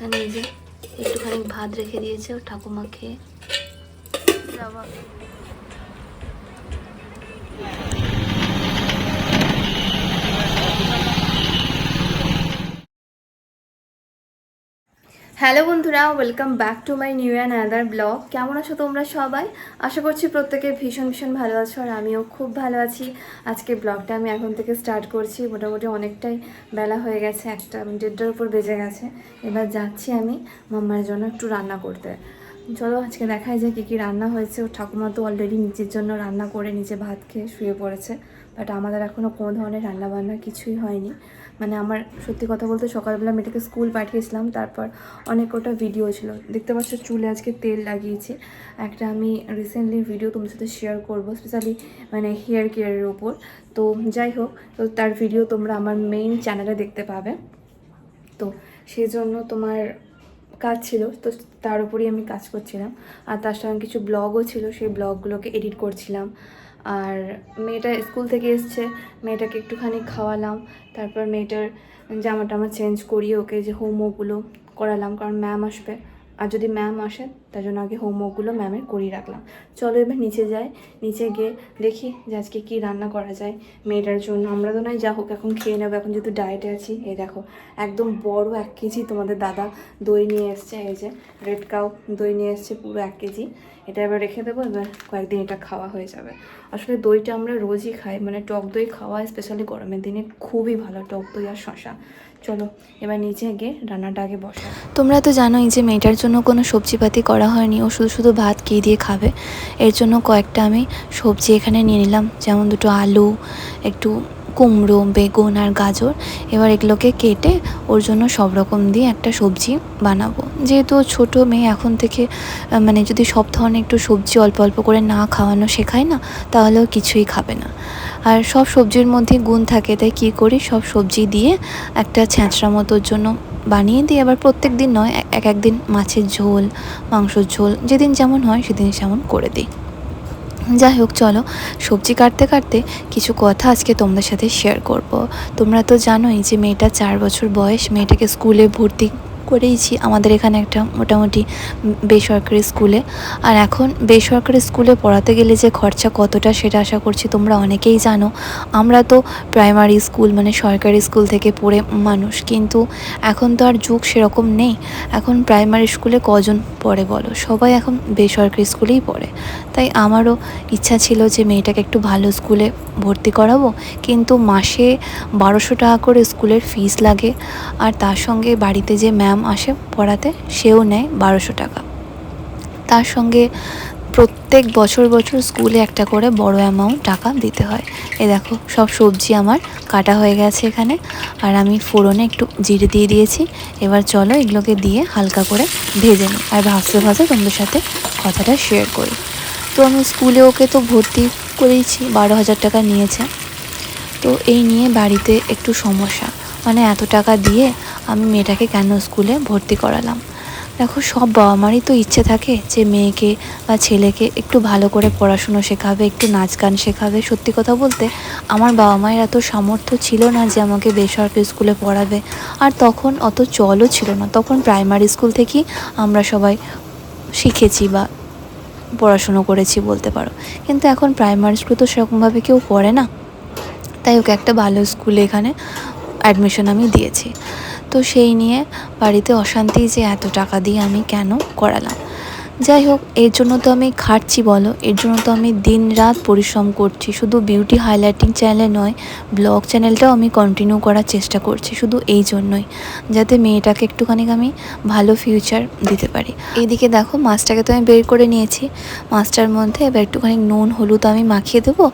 এখানে এই যে একটুখানি ভাত রেখে দিয়েছে ওর হ্যালো বন্ধুরা welcome back to my new and other blog কেমন আছো তোমরা সবাই? আশা করছি প্রত্যেকে ভীষণ ভীষণ ভালো আছো আর আমিও খুব ভালো আছি। আজকে ব্লগটা আমি এখন থেকে স্টার্ট করছি। মোটামুটি অনেকটাই বেলা হয়ে গেছে, একটা দেড়টার উপর বেজে গেছে। এবার যাচ্ছি আমি মাম্মার জন্য একটু রান্না করতে। চলো আজকে দেখাই যে কী কী রান্না হয়েছে। ও ঠাকুমা তো অলরেডি নিজের জন্য রান্না করে, নিজে ভাত খেয়ে শুয়ে পড়েছে। বাট আমাদের এখনও কোনো ধরনের রান্নাবান্না কিছুই হয়নি। মানে আমার সত্যি কথা বলতে সকালবেলা মেয়েটাকে স্কুল পাঠিয়েছিলাম, তারপর অনেক কটা ভিডিও ছিল। দেখতে পাচ্ছ চুলে আজকে তেল লাগিয়েছি। একটা আমি রিসেন্টলি ভিডিও তোমার সাথে শেয়ার করব স্পেশালি মানে হেয়ার কেয়ারের ওপর। তো যাই হোক, তো তার ভিডিও তোমরা আমার মেইন চ্যানেলে দেখতে পাবে। তো সেই জন্য তোমার কাজ ছিল, তো তার উপরেই আমি কাজ করছিলাম। আর তার সঙ্গে কিছু ব্লগও ছিল, সেই ব্লগগুলোকে এডিট করছিলাম। আর মেয়েটা স্কুল থেকে এসছে, মেয়েটাকে একটুখানি খাওয়ালাম, তারপর মেয়েটার জামা টামা চেঞ্জ করিয়ে ওকে যে হোমওয়ার্কগুলো করালাম, কারণ ম্যাম আসবে। আর যদি ম্যাম আসে তার জন্য আগে হোমওয়ার্কগুলো ম্যামের করিয়ে রাখলাম। চলো এবার নিচে যাই। নিচে গিয়ে দেখি যে আজকে কী রান্না করা যায় মেয়েটার জন্য। আমরা তো নয় যা হোক, এখন খেয়ে নেব। এখন যেহেতু ডায়েটে আছি, এই দেখো, একদম বড় এক কেজি তোমাদের দাদা দই নিয়ে এসছে। এই যে রেড কাউ দই নিয়ে এসছে, পুরো এক কেজি। এটা এবার রেখে দেবো, এবার কয়েকদিন এটা খাওয়া হয়ে যাবে। আসলে দইটা আমরা রোজই খাই মানে টক দই খাওয়া স্পেশালি গরমের দিনে খুবই ভালো, টক দই আর শশা চলো, এবার নিচে গিয়ে রান্নাটা আগে বসা তোমরা তো জানোই যে মেয়েটার জন্য কোনো সবজিপাতি করা হয়নি। ও শুধু শুধু ভাত কী দিয়ে খাবে। এর জন্য কয়েকটা আমি সবজি এখানে নিয়ে নিলাম। যেমন দুটো আলু, একটু কুমড়ো, বেগুন আর গাজর। এবার এগুলোকে কেটে ওর জন্য সব রকম দিয়ে একটা সবজি বানাবো। যেহেতু ছোটো মেয়ে, এখন থেকে মানে যদি সব ধরনের একটু সবজি অল্প অল্প করে না খাওয়ানো শেখায় না তাহলেও কিছুই খাবে না। আর সব সবজির মধ্যে গুণ থাকে, তাই কী করি? সব সবজি দিয়ে একটা ছ্যাঁচড়া মতোর জন্য বানিয়ে দিই, আবার প্রত্যেক দিন নয় এক- এক, একদিন মাছের ঝোল, মাংসর ঝোল, যেদিন যেমন হয় সেদিন সেমন করে দিই। যাই হোক, চলো, সবজি কাটতে কাটতে কিছু কথা আজকে তোমাদের সাথে শেয়ার করব। তোমরা তো জানোই যে মেয়েটা চার বছর বয়স, মেয়েটাকে স্কুলে ভর্তি করেইছি। আমাদের এখানে একটা মোটামুটি বেসরকারি স্কুলে। আর এখন বেসরকারি স্কুলে পড়াতে গেলে যে খরচা কতটা সেটা আশা করছি তোমরা অনেকেই জানো। আমরা তো প্রাইমারি স্কুল মানে সরকারি স্কুল থেকে পড়ে মানুষ। কিন্তু এখন তো আর যুগ সেরকম নেই। এখন প্রাইমারি স্কুলে কজন পড়ে বলো? সবাই এখন বেসরকারি স্কুলেই পড়ে। তাই আমারও ইচ্ছা ছিল যে মেয়েটাকে একটু ভালো স্কুলে ভর্তি করাবো। কিন্তু মাসে বারোশো টাকা করে স্কুলের ফিস লাগে। আর তার সঙ্গে বাড়িতে যে ম্যাম আসে পড়াতে, সেও নেয় বারোশো টাকা। তার সঙ্গে প্রত্যেক বছর বছর স্কুলে একটা করে বড় অ্যামাউন্ট টাকা দিতে হয়। এ দেখো, সব সবজি আমার কাটা হয়ে গেছে এখানে, আর আমি ফোড়নে একটু জিরে দিয়ে দিয়েছি। এবার চলো এগুলোকে দিয়ে হালকা করে ভেজে নিই। আর ভাজতে ভাজতে তোমাদের সাথে কথাটা শেয়ার করি। তো আমি স্কুলে ওকে তো ভর্তি করেইছি, বারো হাজার টাকা নিয়েছে। তো এই নিয়ে বাড়িতে একটু সমস্যা। মানে এত টাকা দিয়ে আমি মেয়েটাকে কেন স্কুলে ভর্তি করালাম? দেখো, সব বাবা মারই তো ইচ্ছে থাকে যে মেয়েকে বা ছেলেকে একটু ভালো করে পড়াশুনো শেখাবে, একটু নাচ গান শেখাবে। সত্যি কথা বলতে, আমার বাবা মায়ের এত সামর্থ্য ছিল না যে আমাকে বেসরকারি স্কুলে পড়াবে। আর তখন অত চলও ছিল না। তখন প্রাইমারি স্কুল থেকেই আমরা সবাই শিখেছি বা পড়াশুনো করেছি বলতে পারো। কিন্তু এখন প্রাইমারি স্কুল তো সেরকমভাবে কেউ পড়ে না। তাই ওকে একটা ভালো স্কুলে এখানে অ্যাডমিশন আমি দিয়েছি। তো সেই নিয়ে বাড়িতে অশান্তি যে এত টাকা দিয়ে আমি কেন করালাম? যাই হোক, এর জন্য তো আমি খাটছি বলো। এর জন্য তো আমি দিন রাত পরিশ্রম করছি। শুধু বিউটি হাইলাইটিং চ্যানেলে নয় ব্লগ চ্যানেলটাও আমি কন্টিনিউ করার চেষ্টা করছি শুধু এই জন্যই, যাতে মেয়েটাকে একটুখানি আমি ভালো ফিউচার দিতে পারি। এইদিকে দেখো মাছটাকে তো আমি বের করে নিয়েছি। মাছটার মধ্যে এবার একটুখানি নুন, হলুদ আমি মাখিয়ে দেবো,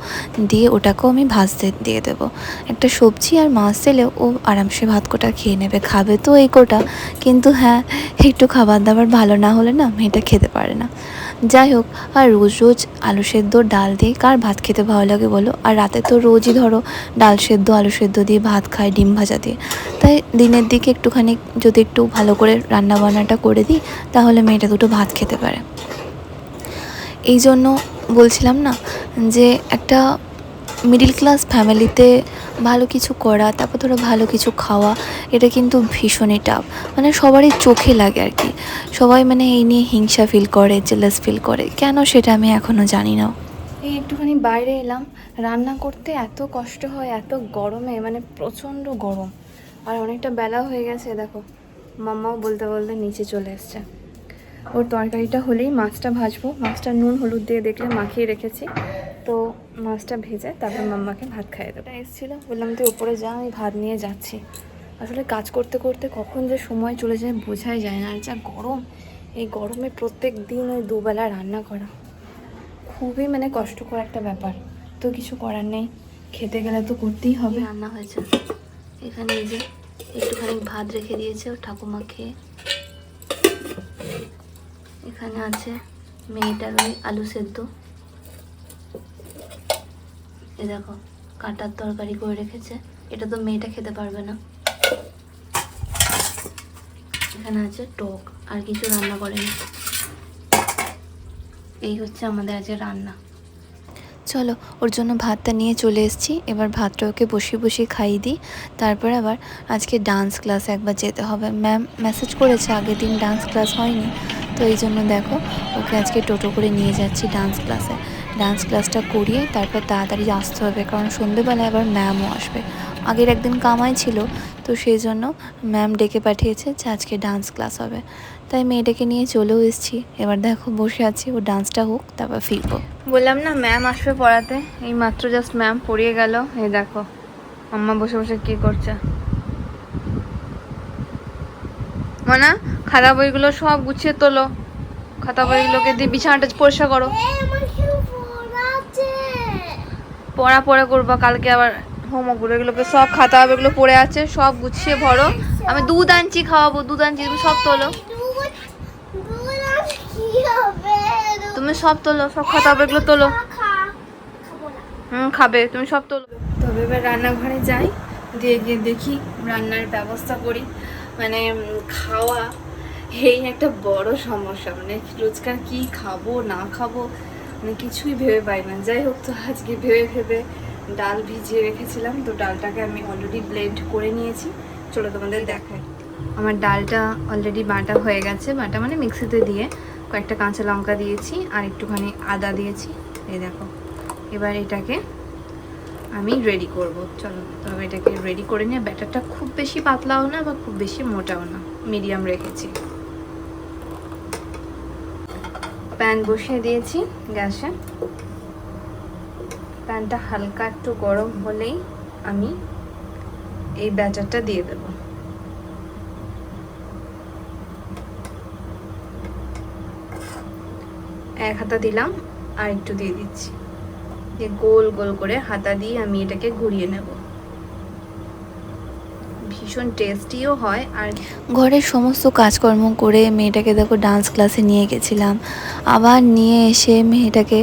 দিয়ে ওটাকেও আমি ভাজতে দিয়ে দেবো। একটা সবজি আর মাছ দিলে ও আরামসে ভাত কোটা খেয়ে নেবে। খাবে তো এই কোটা, কিন্তু হ্যাঁ একটু খাবার দাবার ভালো না হলে না মেয়েটা খেতে পারে না। যাই হোক, আর রোজ রোজ আলু সেদ্ধ ডাল দিয়ে কার ভাত খেতে ভালো লাগে বলো? আর রাতে তো রোজই ধরো ডাল সেদ্ধ, আলু সেদ্ধ দিয়ে ভাত খায়, ডিম ভাজা দিয়ে। তাই দিনের দিকে একটুখানি যদি একটু ভালো করে রান্না বান্নাটা করে দিই, তাহলে মেয়েটা দুটো ভাত খেতে পারে। এই জন্য বলছিলাম না যে একটা মিডিল ক্লাস ফ্যামিলিতে ভালো কিছু করা, তারপর ধরো ভালো কিছু খাওয়া, এটা কিন্তু ভীষণই টাফ মানে সবারই চোখে লাগে আর কি। সবাই মানে এই নিয়ে হিংসা ফিল করে জেলাস ফিল করে। কেন সেটা আমি এখনও জানি না। এই একটুখানি বাইরে এলাম। রান্না করতে এত কষ্ট হয়, এত গরমে মানে প্রচণ্ড গরম। আর অনেকটা বেলা হয়ে গেছে, দেখো। মাম্মাও বলতে বলতে নিচে চলে এসছে। ওর তরকারিটা হলেই মাছটা ভাজবো। মাছটা নুন, হলুদ দিয়ে দেখলে মাখিয়ে রেখেছি। তো মাছটা ভেজে তারপর মাম্মাকে ভাত খাইয়ে দেবো। এসেছিল। বললাম তুই উপরে যা আমি ভাত নিয়ে যাচ্ছি। আসলে কাজ করতে করতে কখন যে সময় চলে যায় বোঝাই যায় না। আর যা গরম এই গরমে প্রত্যেক দিন ওই দুবেলা রান্না করা খুবই মানে কষ্টকর একটা ব্যাপার। তো কিছু করার নেই খেতে গেলে তো করতেই হবে। রান্না হয়েছে। এখানে এই যে একটুখানি ভাত রেখে দিয়েছে ওর ঠাকুমা খেয়ে এখানে আছে মেয়েটার ওই আলু সেদ্ধ। এ দেখো, কাঁটার তরকারি করে রেখেছে। এটা তো মেয়েটা খেতে পারবে না। এখানে আছে টক, আর কিছু রান্না করেনি। এই হচ্ছে আমাদের আজকে রান্না। চলো, ওর জন্য ভাতটা নিয়ে চলে এসেছি। এবার ভাতটা ওকে বসিয়ে বসিয়ে খাইয়ে দিই। তারপর আবার আজকে ডান্স ক্লাসে একবার যেতে হবে। ম্যাম মেসেজ করেছে, আগের দিন ডান্স ক্লাস হয়নি। তো এই জন্য দেখো, ওকে আজকে টোটো করে নিয়ে যাচ্ছি ডান্স ক্লাসে ডান্স ক্লাসটা করিয়ে তারপর তাড়াতাড়ি আসতে হবে, কারণ সন্ধেবেলায় আবার ম্যামও আসবে। আগের একদিন কামাই ছিল, তো সেই জন্য ম্যাম ডেকে পাঠিয়েছে যে আজকে ডান্স ক্লাস হবে। তাই মেয়েটাকে নিয়ে চলেও এসেছি। এবার দেখো বসে আছি, ও ডান্সটা হোক, তারপর ফিরবো। বললাম না ম্যাম আসবে পড়াতে। এই মাত্র জাস্ট ম্যাম পড়িয়ে গেল। এই দেখো, আম্মা বসে বসে কি করছে। মানা, খাতা বইগুলো সব গুছিয়ে তোলো। খাতা বইগুলোকে দিয়ে বিছানাটা পরিষ্কার করো। পড়া পড়া করবা, কালকে আবার হোমওয়ার্কগুলো এগুলোকে সব খাতা হবে, এগুলো পড়ে আছে, সব গুছিয়ে ভরো। আমি দুধ আনছি, খাওয়াবো, দুধ আনছি, তুমি সব তোলো। তুমি সব তোলো, সব খাতা হবে, এগুলো তোলো। হুম, খাবে, তুমি সব তোলো। তবে এবার রান্নাঘরে যাই দিয়ে গিয়ে দেখি রান্নার ব্যবস্থা করি। মানে খাওয়া, এই একটা বড় সমস্যা মানে রোজকার কি খাব, না খাব মানে কিছুই ভেবে পাই না যাই হোক তো, আজকে ভেবে ভেবে ডাল ভিজিয়ে রেখেছিলাম। তো ডালটাকে আমি অলরেডি ব্লেন্ড করে নিয়েছি। চলো তোমাদের দেখাই। আমার ডালটা অলরেডি বাটা হয়ে গেছে। বাটা মানে মিক্সিতে দিয়ে কয়েকটা কাঁচা লঙ্কা দিয়েছি আর একটুখানি আদা দিয়েছি। এই দেখো, এবার এটাকে আমি রেডি করব। চলো, তবে এটাকে রেডি করে নিয়ে ব্যাটারটা খুব বেশি পাতলাও না বা খুব বেশি মোটাও না। মিডিয়াম রেখেছি। প্যান বসিয়ে দিয়েছি গ্যাসে। প্যানটা হালকা একটু গরম হলেই আমি এই ব্যাটারটা দিয়ে দেব। এক হাতা দিলাম, আর একটু দিয়ে দিচ্ছি। দিয়ে গোল গোল করে হাতা দিয়ে আমি এটাকে ঘুরিয়ে নেব। ভীষণ টেস্টিও হয় আর ঘরের সমস্ত কাজকর্ম করে মেয়েটাকে দেখো ডান্স ক্লাসে নিয়ে গেছিলাম। আবার নিয়ে এসে মেয়েটাকে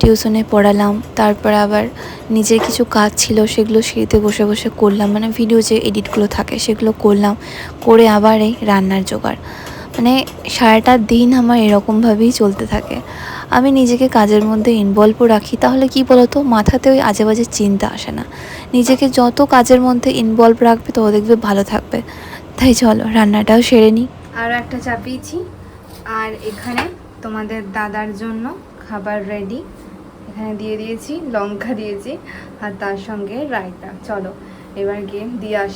টিউশনে পড়ালাম। তারপর আবার নিজের কিছু কাজ ছিল সেগুলো সিঁড়িতে বসে বসে করলাম। মানে ভিডিও যে এডিটগুলো থাকে সেগুলো করলাম। করে আবার এই রান্নার জোগাড়। মানে সারাটা দিন আমার এরকমভাবেই চলতে থাকে। আমি নিজেকে কাজের মধ্যে ইনভলভও রাখি, তাহলে কি বলতো? মাথাতে ওই আজে বাজে চিন্তা আসে না। নিজেকে যত কাজের মধ্যে ইনভলভ রাখবে, তত দেখবে ভালো থাকবে। তাই চলো, রান্নাটাও সেরে নিই। আরও একটা চাপিয়েছি। আর এখানে তোমাদের দাদার জন্য খাবার রেডি এখানে দিয়ে দিয়েছি, লঙ্কা দিয়েছি, আর তার সঙ্গে রায়তা। চলো, এবার গিয়ে দিয়ে আসি।